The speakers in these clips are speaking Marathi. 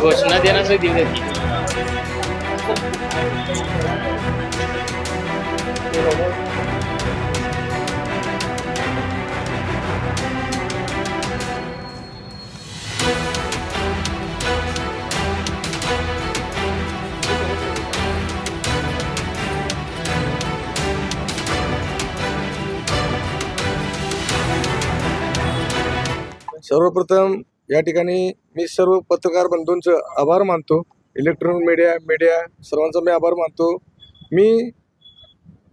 घोषणा देण्याचं दिली ती सर्वप्रथम या ठिकाणी मी सर्व पत्रकार बंधूंचं आभार मानतो. इलेक्ट्रॉनिक मीडिया मीडिया सर्वांचा मी आभार मानतो. मी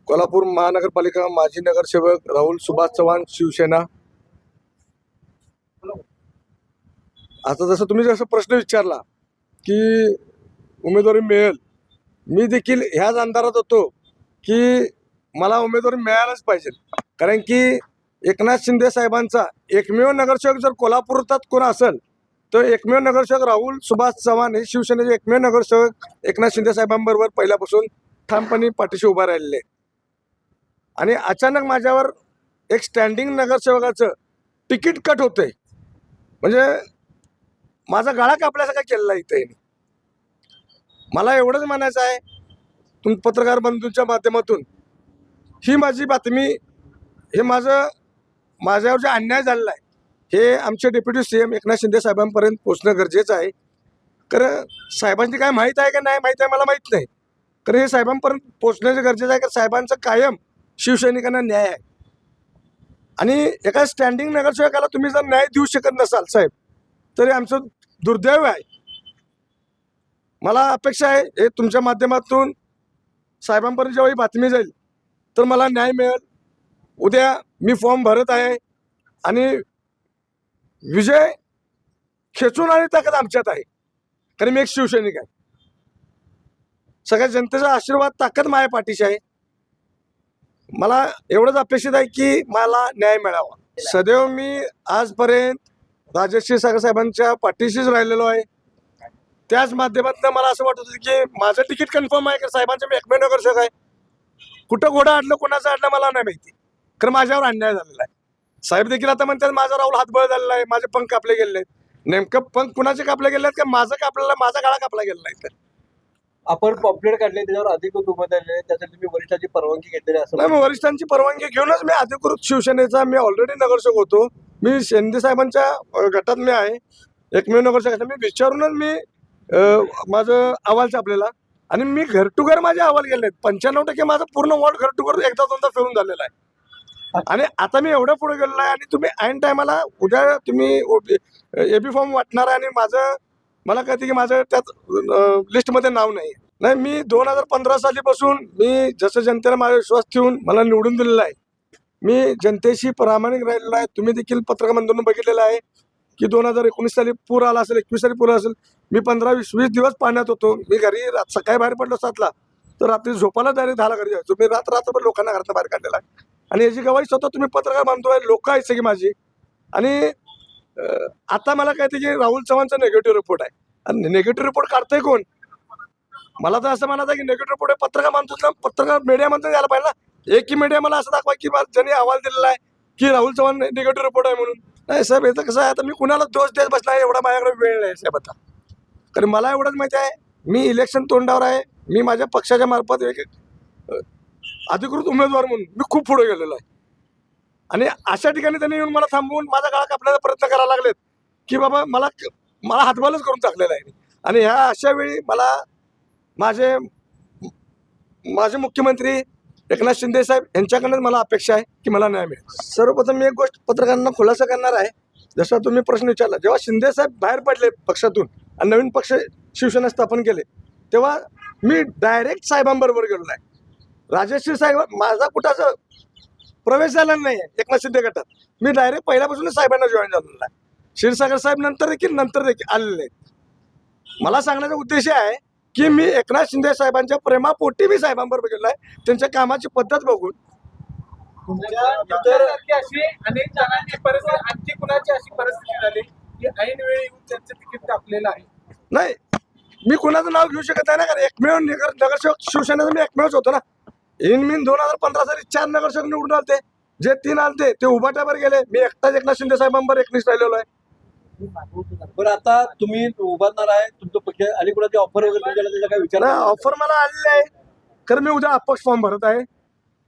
कोल्हापूर महानगरपालिका माजी नगरसेवक राहुल सुभाष चव्हाण शिवसेना. आता जसं तुम्ही जसं प्रश्न विचारला की उमेदवारी मिळेल मी देखील ह्याच अंधारात होतो की मला उमेदवारी मिळायलाच पाहिजे. कारण की एकनाथ शिंदे साहेबांचा एकमेव नगरसेवक जर कोल्हापुरात कोण असेल तर एकमेव नगरसेवक राहुल सुभाष चव्हाण हे शिवसेनेचे एकमेव नगरसेवक एकनाथ शिंदे साहेबांबरोबर पहिल्यापासून ठामपणे पाठीशी उभा राहिलेले आणि अचानक माझ्यावर एक स्टँडिंग नगरसेवकाचं तिकीट कट होतंय. म्हणजे माझा गाळा कापल्यासारखा केलेला इथे. मला एवढंच म्हणायचं आहे तुम पत्रकार बंधूंच्या माध्यमातून. ही माझी बातमी हे माझं माझ्यावर जे अन्याय झालेला आहे. हे आमचे deputy C M Eknath Shinde साहेबांपर्यंत पोचणं गरजेचं आहे. कारण साहेबांची काय माहीत आहे का नाही माहीत आहे मला माहीत नाही. कारण हे साहेबांपर्यंत पोचण्याचं गरजेचं आहे कारण साहेबांचं कायम शिवसैनिकांना न्याय आहे. आणि एका स्टँडिंग नगरसेवकाला तुम्ही जर न्याय देऊ शकत नसाल साहेब तरी आमचं दुर्दैव आहे. मला अपेक्षा आहे हे तुमच्या माध्यमातून साहेबांपर्यंत जेव्हा ही बातमी जाईल तर मला न्याय मिळेल. उद्या मी फॉर्म भरत आहे आणि विजय खेचून आणि ताकद आमच्यात आहे. कारण मी एक शिवसैनिक आहे. सगळ्या जनतेचा आशीर्वाद ताकद माझ्या पाठीशी आहे. मला एवढंच अपेक्षित आहे की मला न्याय मिळावा. सदैव मी आजपर्यंत राजश्री सागर साहेबांच्या पाठीशीच राहिलेलो आहे. त्याच माध्यमातून मला असं वाटत होतं की माझं तिकीट कन्फर्म आहे की साहेबांचं मी एकमेव करू आहे. कुठं घोडा अडलं कोणाचं अडलं मला नाही माहिती. कारण माझ्यावर अन्याय झालेला आहे. साहेब देखील आता म्हणतात माझा राहुल हातबळ झालेला आहे माझे पंख कापले गेले आहेत नेमकं पंख कुणाचे कापले गेले आहेत का? माझं कापलेलं माझा गाळा कापला गेलेला आहे तर आपण पॉम्पलेट काढले त्याच्यावर अधिकृत उमेदवार त्यासाठी तुम्ही वरिष्ठाची परवानगी घेतलेली असं नाही वरिष्ठांची परवानगी घेऊनच मी अधिकृत शिवसेनेचा मी ऑलरेडी नगरसेवक होतो. मी शिंदे साहेबांच्या अ, गटात मी आहे. एकमेव नगरसेवक. मी विचारूनच मी अ, माझं अहवाल छापलेला. आणि मी घर टू घर माझे अहवाल गेले आहेत पंच्याण्णव टक्के माझं पूर्ण वॉर्ड घर टू घर एकदा दोनदा फिरून झालेला आहे. आणि आता मी एवढं पुढे गेलेलो आहे आणि तुम्ही ऐन टायमाला उद्या तुम्ही एबी फॉर्म वाटणार आहे आणि माझं मला कळते की माझं त्यात लिस्टमध्ये नाव नाही नाही मी दोन हजार पंधरा सालीपासून मी जसं जनतेला माझा विश्वास ठेवून मला निवडून दिलेला आहे मी जनतेशी प्रामाणिक राहिलेलो आहे. तुम्ही देखील पत्रकार बंधूंनी बघितलेलं आहे की दोन हजार एकोणीस साली पूर आला असेल एकवीस साली पूर आला असेल. मी पंधरा वीस वीस दिवस पाण्यात होतो. मी घरी रात- सकाळी बाहेर पडलो सातला. तर रात्री झोपायला डायरेक्ट दहाला घरी जायचो. मी रात्र रात्रभर लोकांना घरात बाहेर काढलेला आहे. आणि याची गवाही स्वतः तुम्ही पत्रकार बांधतो आहे लोक आहेत सगळी माझी. आणि आता मला काय की राहुल चव्हाणचा निगेटिव्ह रिपोर्ट आहे. आणि निगेटिव्ह रिपोर्ट काढतंय कोण? मला तर असं म्हणत आहे की निगेटिव्ह रिपोर्ट आहे पत्रकार मानतो पत्रकार मीडिया यायला पाहिजे ना. एक की मीडिया मला असं दाखवा की बा- ज्यांनी अहवाल दिलेला आहे की राहुल चव्हाण निगेटिव्ह रिपोर्ट आहे म्हणून. नाही साहेब याचं कसं आहे आता मी कुणाला दोष देत बसला एवढा माझ्याकडे वेळ नाही साहेब आता. कारण मला एवढंच माहिती आहे मी इलेक्शन तोंडावर आहे मी माझ्या पक्षाच्या मार्फत एक अधिकृत उमेदवार म्हणून मी खूप पुढे गेलेलो आहे. आणि अशा ठिकाणी त्यांनी येऊन मला थांबवून माझा काळा कापण्याचा प्रयत्न करायला लागलेत की बाबा मला मला हातबालच करून टाकलेला आहे आणि ह्या अशा वेळी मला माझे माझे मुख्यमंत्री एकनाथ शिंदे साहेब यांच्याकडनंच मला अपेक्षा आहे की मला न्याय मिळेल. सर्वप्रथम मी एक गोष्ट पत्रकारांना खुलासा करणार आहे. जसा तुम्ही प्रश्न विचारला जेव्हा शिंदे साहेब बाहेर पडले पक्षातून आणि नवीन पक्ष शिवसेना स्थापन केले तेव्हा मी डायरेक्ट साहेबांबरोबर गेलो आहे. राजश्री साहेब माझा कुठाचा प्रवेश झाला नाही एकनाथ शिंदे गटात. मी डायरेक्ट पहिल्यापासूनच साहेबांना जॉईन झालेला आहे. क्षीरसागर साहेब नंतर देखील नंतर देखील आलेले आहेत. मला सांगण्याचा उद्देश आहे की मी एकनाथ शिंदे साहेबांच्या प्रेमापोटी मी साहेबांबरोबर गेलो आहे. त्यांच्या कामाची पद्धत बघून. अशी अनेक जणांची परिस्थिती कुणाची अशी परिस्थिती झाली की ऐन वेळी येऊन त्यांचं तिकीट कापलेलं आहे? नाही. मी कुणाचं नाव घेऊ शकत नाही ना कारण एकमेव नगर नगरसेवक शिवसेनेचा मी एकमेवच होतो ना. इन मी दोन हजार पंधरा साली चार नगरसेवक निवडून आलते. जे तीन आलते ते उभाट्यावर गेले. मी एकटाच एकनाथ शिंदे साहेबांवर एकनीस राहिलेलो आहे. बरं आता तुम्ही उभारणार आहे तुमचं पक्ष आणि कुणाची ऑफर वगैरे त्याचा काय विचार नाही ऑफर मला आलेली आहे. खरं मी उद्या अपक्ष फॉर्म भरत आहे.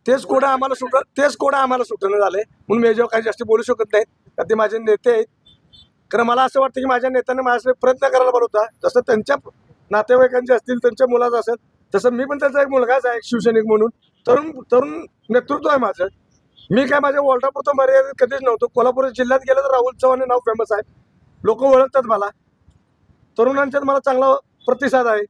तेच कोडं आम्हाला सुट तेच कोडं आम्हाला सुटणं झालंय. म्हणून मी याच्यावर काही जास्त बोलू शकत नाही. कारण ते माझे नेते आहेत. खरं मला असं वाटतं की माझ्या नेत्यांनी माझ्यासाठी प्रयत्न करायला बरं होता. जसं त्यांच्या नातेवाईकांचे असतील त्यांच्या मुलाचं असेल तसं मी पण त्याचा एक मुलगाच आहे शिवसैनिक म्हणून. तरुण तरुण नेतृत्व आहे माझं. मी काय माझ्या वॉल्टापुरतं मर्यादित कधीच नव्हतो. कोल्हापूर जिल्ह्यात गेलं तर राहुल चव्हाण हे नाव फेमस आहे. लोक ओळखतात मला. तरुणांच्यात मला चांगला प्रतिसाद आहे.